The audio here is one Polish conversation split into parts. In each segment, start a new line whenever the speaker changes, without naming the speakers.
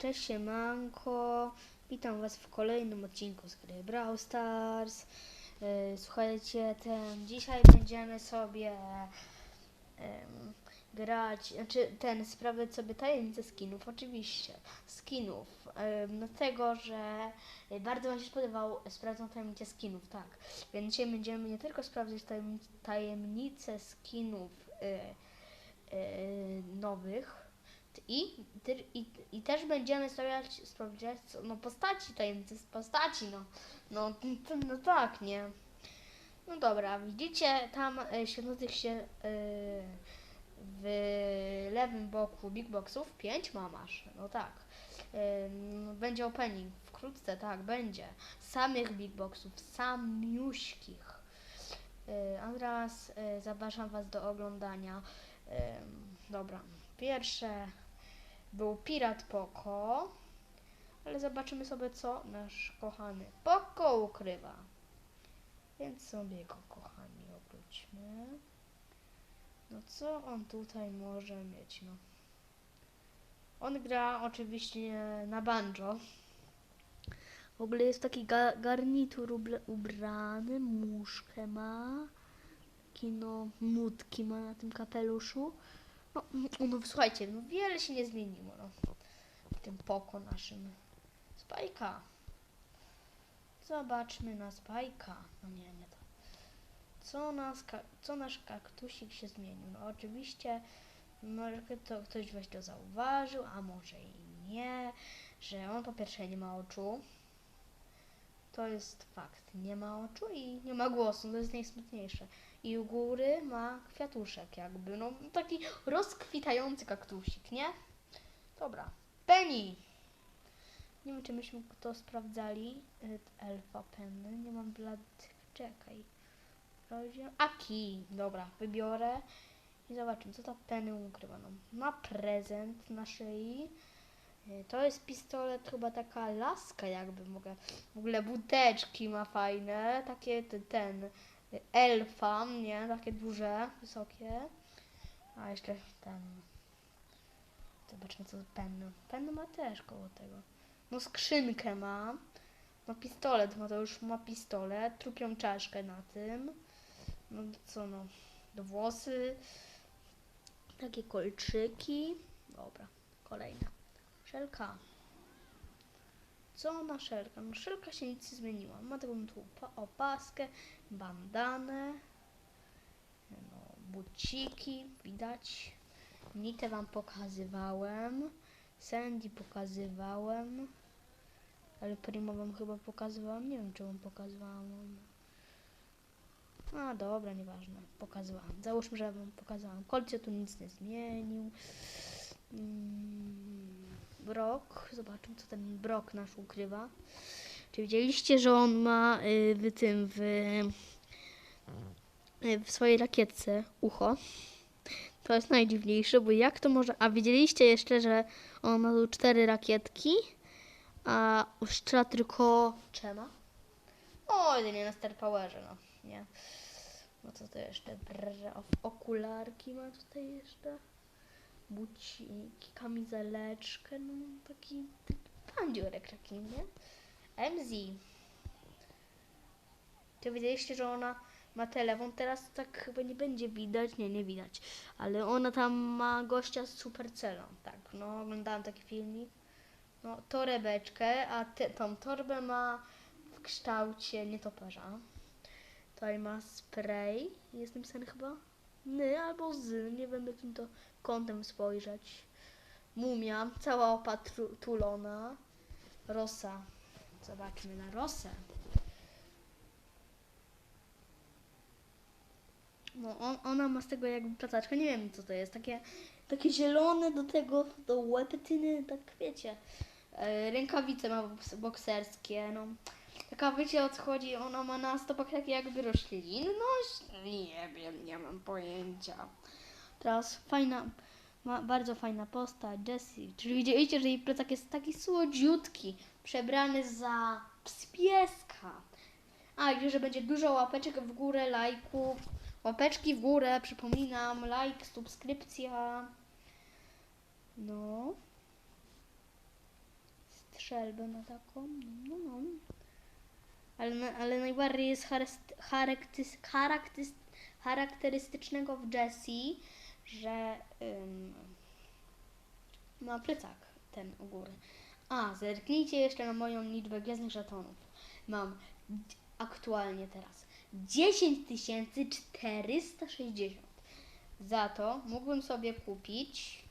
Cześć siemanko, witam was w kolejnym odcinku z gry Brawl Stars. Yy, Słuchajcie, ten, dzisiaj będziemy sobie em, grać, znaczy ten, sprawdzać sobie tajemnice skinów, oczywiście, skinów, em, dlatego, że y, bardzo wam się spodobał, sprawdzą tajemnice skinów, tak. Więc dzisiaj będziemy nie tylko sprawdzać tajem, tajemnice skinów y, y, nowych, i, i, I też będziemy sprawdzać, sprawdzać no postaci tajemnicy postaci, no. No, to, no tak, nie. No dobra, widzicie tam e, świecących się e, w lewym boku big boxów pięć mamasz. No tak. E, no, będzie opening wkrótce, tak, będzie. Samych big boxów, samiuśkich. A teraz e, zapraszam Was do oglądania. Dobra, pierwsze był Pirat Poko, ale zobaczymy sobie, co nasz kochany Poko ukrywa. Więc sobie go, kochani, obróćmy. No co on tutaj może mieć, no? On gra oczywiście na banjo. W ogóle jest taki ga garnitur ubrany, muszkę ma. Taki no, nutki ma na tym kapeluszu. No, no słuchajcie, no wiele się nie zmieniło, no. W tym poko naszym. Spajka. Zobaczmy na spajka. No nie, nie to. Co, nas, co nasz kaktusik się zmienił? No oczywiście, może to ktoś weź to zauważył, a może i nie, że on po pierwsze nie ma oczu. To jest fakt. Nie ma oczu i nie ma głosu, to jest najsmutniejsze. I u góry ma kwiatuszek jakby, no taki rozkwitający kaktusik, nie? Dobra. Penny! Nie wiem, czy myśmy to sprawdzali. Elfa Penny. Nie mam blad... Czekaj. Aki! Dobra, wybiorę. I zobaczymy, co ta Penny ukrywa. No, ma prezent na szyi. Y, To jest pistolet, chyba taka laska jakby mogę. W ogóle buteczki ma fajne. Takie te- ten... Elfa, nie? Takie duże, wysokie. A jeszcze ten... Zobaczmy co pen. Pen ma też koło tego. No skrzynkę ma. No pistolet ma, to już ma pistolet. Trupią czaszkę na tym. No co no. Do włosy. Takie kolczyki. Dobra, kolejna. Szelka. Co ma szelka? No szelka się nic nie zmieniła. Ma taką tu pa- opaskę, bandanę. No, buciki, widać. Nitę wam pokazywałem. Sandy pokazywałem. Ale Primo wam chyba pokazywałam. Nie wiem, czy wam pokazywałam. A dobra, nieważne. Pokazywałam. Załóżmy, że wam pokazałam. Kolcie tu nic nie zmienił. Mm, Brok. Zobaczmy, co ten Brok nasz ukrywa. Czy widzieliście, że on ma y, w tym, w, y, w swojej rakietce ucho? To jest najdziwniejsze, bo jak to może... A widzieliście jeszcze, że on ma tu cztery rakietki, a uszczela tylko trzema? O, jedynie na Star Powerze, no, nie. No co to jeszcze? Brrr, o- okularki ma tutaj jeszcze. Buciki, kamizeleczkę, no taki, taki pandziurek taki, nie? MZ. Czy wiedzieliście, że ona ma telefon? Teraz tak chyba nie będzie widać, nie, nie widać. Ale ona tam ma gościa z supercelą, tak, no oglądałam taki filmik. No, torebeczkę, a te, tą torbę ma w kształcie nietoperza. Tutaj ma spray, jest napisane chyba ny albo z, nie wiem jakim to kątem spojrzeć. Mumia, cała opatulona. Rosa. Zobaczmy na Rosę. No, on, ona ma z tego jakby plataczkę, nie wiem co to jest, takie, takie zielone do tego, do łepetyny, tak wiecie. E, rękawice ma boks- bokserskie, no. Taka wiecie o co chodzi, ona ma na stopach takie jakby roślinność? Nie wiem, nie mam pojęcia. Teraz fajna, ma bardzo fajna postać, Jessie. Czyli widzieliście, że jej plecak jest taki słodziutki, przebrany za pieska. A, i że będzie dużo łapeczek w górę, lajków. Łapeczki w górę, przypominam, like, subskrypcja. No. strzelbę na taką. No, no. Ale, ale najbardziej jest charakterystycznego w Jessie, że ym, ma plecak ten u góry. A, zerknijcie jeszcze na moją liczbę gwiezdnych żetonów. Mam aktualnie teraz 10 460. Za to mógłbym sobie kupić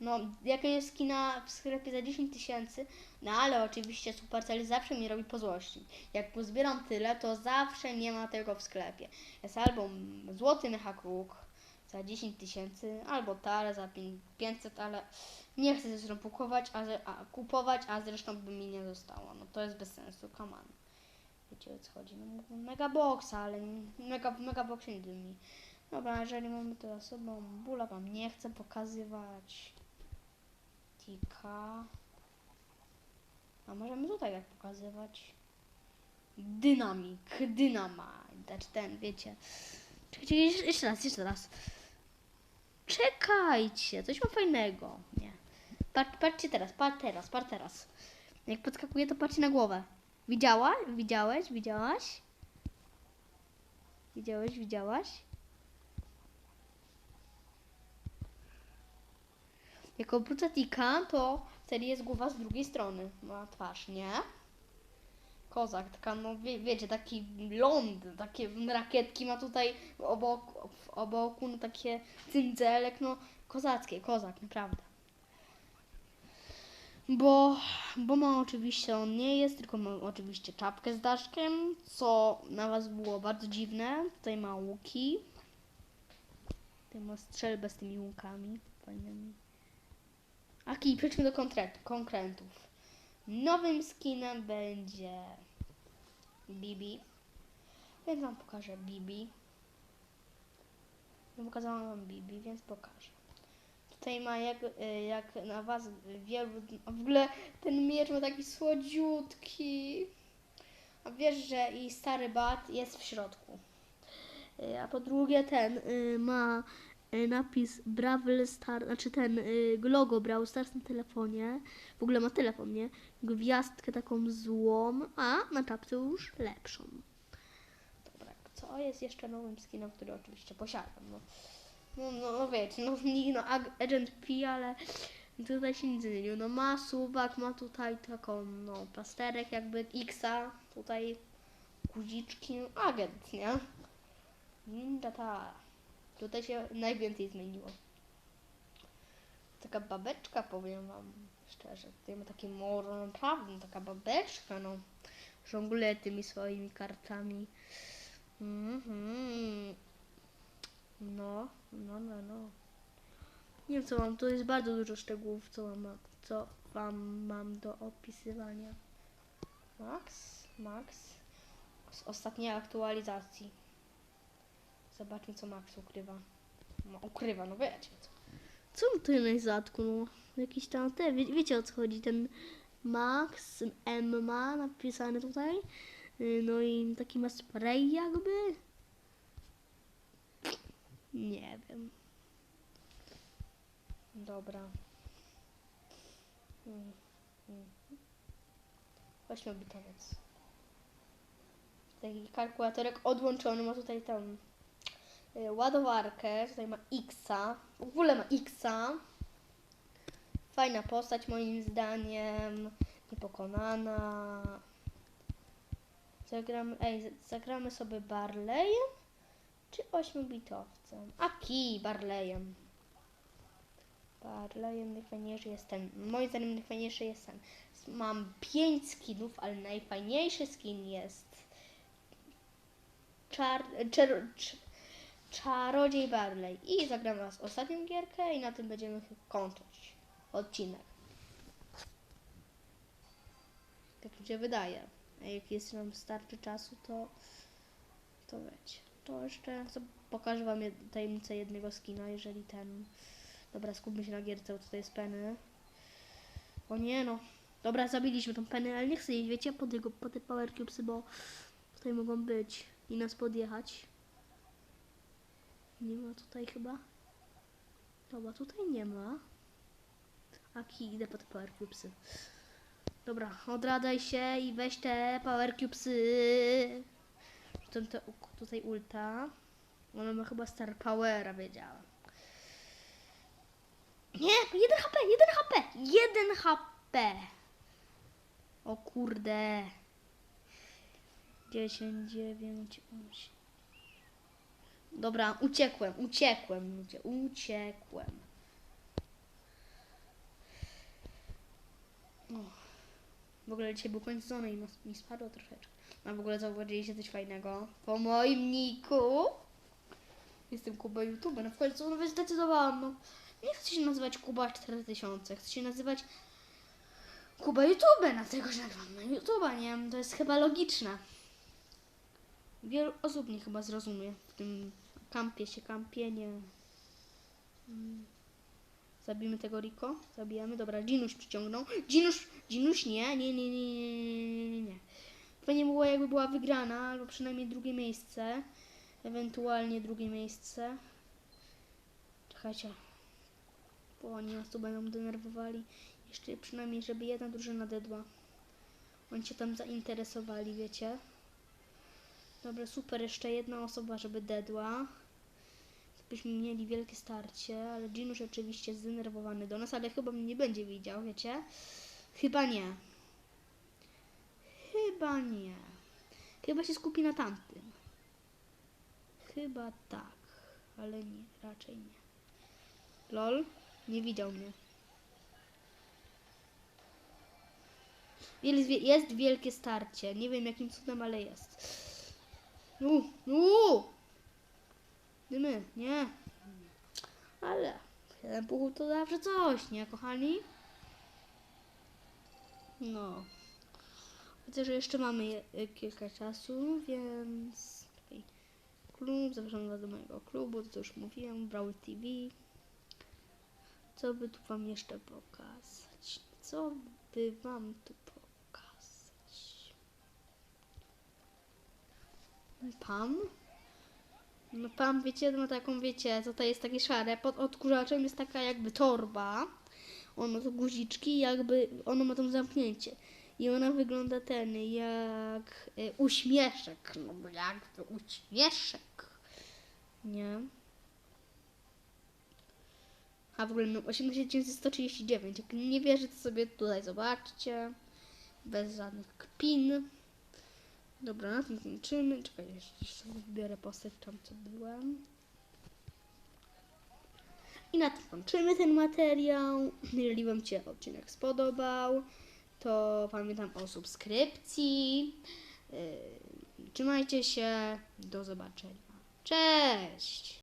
no, jakieś skina w sklepie za 10 tysięcy, no ale oczywiście Supercell zawsze mi robi po złości. Jak pozbieram tyle, to zawsze nie ma tego w sklepie. Jest albo złoty mechakruk za 10 tysięcy, albo tale za pię- 500, ale nie chcę zresztą kupować, a, a, kupować, a zresztą by mi nie zostało. No to jest bez sensu, come on. Wiecie o co chodzi. No, mógłbym mega boxa, ale mega, w mega boxie nigdy mi. Dobra, jeżeli mamy to za sobą, bóla wam nie chcę pokazywać. Tika. A możemy tutaj jak pokazywać. Dynamik, dynama. Znaczy ten, wiecie. Czekajcie, jeszcze, jeszcze raz, jeszcze raz. Czekajcie, coś ma fajnego. Nie. Patrz, patrzcie teraz, patrz teraz, patrz teraz. Jak podskakuje, to patrzcie na głowę. Widziała? Widziałeś? Widziałaś? Widziałeś? Widziałaś? Jak obrócę tika, to wtedy jest głowa z drugiej strony. Ma twarz, nie? Kozak, taka, no wie, wiecie, taki ląd, takie rakietki ma tutaj obok, oboku, no takie cyndzelek, no kozackie, kozak, naprawdę. Bo, bo ma oczywiście, on nie jest, tylko ma oczywiście czapkę z daszkiem, co na was było bardzo dziwne. Tutaj ma łuki. Tutaj ma strzelbę z tymi łukami fajnymi. A kij, przejdźmy do konkret, konkretów. Nowym skinem będzie Bibi. Więc wam pokażę Bibi. Nie pokazałam wam Bibi, więc pokażę. Tutaj ma jak, y, jak na was wielu... W ogóle ten miecz ma taki słodziutki. A wiesz, że i stary bat jest w środku. Y, A po drugie ten y, ma napis Brawl Star, znaczy ten y, logo Brawl Stars na telefonie. W ogóle ma telefon, nie? Gwiazdkę taką złą, a na czapce już lepszą. Dobra, co jest jeszcze nowym skinem, który oczywiście posiadam? No, no, no, no wiecie, no, no Ag- Agent P, ale tutaj się nic nie zmieniło. No ma suwak, ma tutaj taką, no, plasterek jakby Xa, tutaj guziczki, no, agent, nie? Ninja ta. Tutaj się najwięcej zmieniło. Taka babeczka, powiem wam szczerze. Tutaj ma takie moro, naprawdę, taka babeczka, no. Żongluje tymi swoimi kartami. Mhm. No, no, no, no. Nie wiem co mam, to jest bardzo dużo szczegółów, co mam, co wam mam do opisywania. Max, Max. Z ostatniej aktualizacji. Zobaczmy co Max ukrywa. No, ukrywa, no wiecie co. Co on tutaj na zadku? No, jakiś tam te, wie, wiecie o co chodzi, ten Max M ma napisane tutaj. Y, No i taki ma spray jakby. Nie wiem. Dobra. Mm, mm. Weźmy bitowiec. Taki kalkulatorek odłączony, ma tutaj tam ładowarkę, tutaj ma Xa, w ogóle ma Xa. Fajna postać moim zdaniem, niepokonana. Zagramy, ej, zagramy sobie Barleyem czy ośmiobitowcem? A kij, Barleyem. Barleyem najfajniejszy jest ten. Moim zdaniem najfajniejszy jest ten. Mam pięć skinów, ale najfajniejszy skin jest czar, czar, cz- Czarodziej Barley. I zagramy raz ostatnią gierkę i na tym będziemy kończyć odcinek. Tak mi się wydaje. A jak jest nam starczy czasu, to to wiecie. To jeszcze co- pokażę wam tajemnicę jednego skina, jeżeli ten... Dobra, skupmy się na gierce, bo tutaj jest Penny. O nie no. Dobra, zabiliśmy tą Penny, ale nie chcę jej, wiecie, po, tego, po te Power Cubesy, bo tutaj mogą być i nas podjechać. Nie ma tutaj chyba. Dobra, tutaj nie ma. A ki, idę po te Power Cubesy. Dobra, odradaj się i weź te power cubesy. Rzucam te, tutaj ulta. Ona ma chyba star powera, wiedziałam. Nie, 1 HP, 1 HP, 1 HP. O kurde. 10, 9, 8. Dobra, uciekłem, uciekłem, ludzie, uciekłem. O. W ogóle dzisiaj był koniec sezonu i mi spadło troszeczkę. A w ogóle zauważyliście coś fajnego? Po moim niku jestem Kuba YouTube. No w końcu no, zdecydowałam. No. Nie chcę się nazywać Kuba 4000, chcę się nazywać Kuba YouTube, dlatego że nagrywam na YouTube'a, nie wiem, to jest chyba logiczne. Wielu osób mnie chyba zrozumie w tym kampie się kampie, nie. Mm. Zabijmy tego Riko? Zabijamy. Dobra, Ginuś przyciągnął. Ginuś, Ginuś nie, nie, nie, nie, nie, nie, nie. Fajnie było jakby była wygrana, albo przynajmniej drugie miejsce. Ewentualnie drugie miejsce. Czekajcie. Bo oni nas tu będą denerwowali. Jeszcze przynajmniej, żeby jedna drużyna dedła. Oni się tam zainteresowali, wiecie. Dobra, super. Jeszcze jedna osoba, żeby dedła. Byśmy mieli wielkie starcie, ale Ginuś oczywiście zdenerwowany do nas, ale chyba mnie nie będzie widział, wiecie? Chyba nie. Chyba nie. Chyba się skupi na tamtym. Chyba tak, ale nie, raczej nie. Lol, nie widział mnie. Jest wielkie starcie. Nie wiem jakim cudem, ale jest. No, no! Dymy, nie. Ale jeden puchór to zawsze coś, nie kochani? No. Widzę, że jeszcze mamy y, kilka czasu, więc... Czekaj. Klub, zapraszam was do mojego klubu, to już mówiłem, Brawl TV. Co by tu wam jeszcze pokazać? Co by wam tu pokazać? Pam? No pan, wiecie, ma taką, wiecie, to jest takie szare, pod odkurzaczem jest taka jakby torba, on ma tu guziczki, jakby, ono ma tam zamknięcie i ona wygląda ten, jak y, uśmieszek, no jakby uśmieszek, nie? A w ogóle no, 189, jak nie wierzy, to sobie tutaj zobaczcie, bez żadnych kpin. Dobra, na tym kończymy. Czekaj, jeszcze wybiorę postać tam, co byłem. I na tym kończymy ten materiał. Jeżeli Wam się odcinek spodobał, to pamiętam o subskrypcji. Yy, trzymajcie się. Do zobaczenia. Cześć!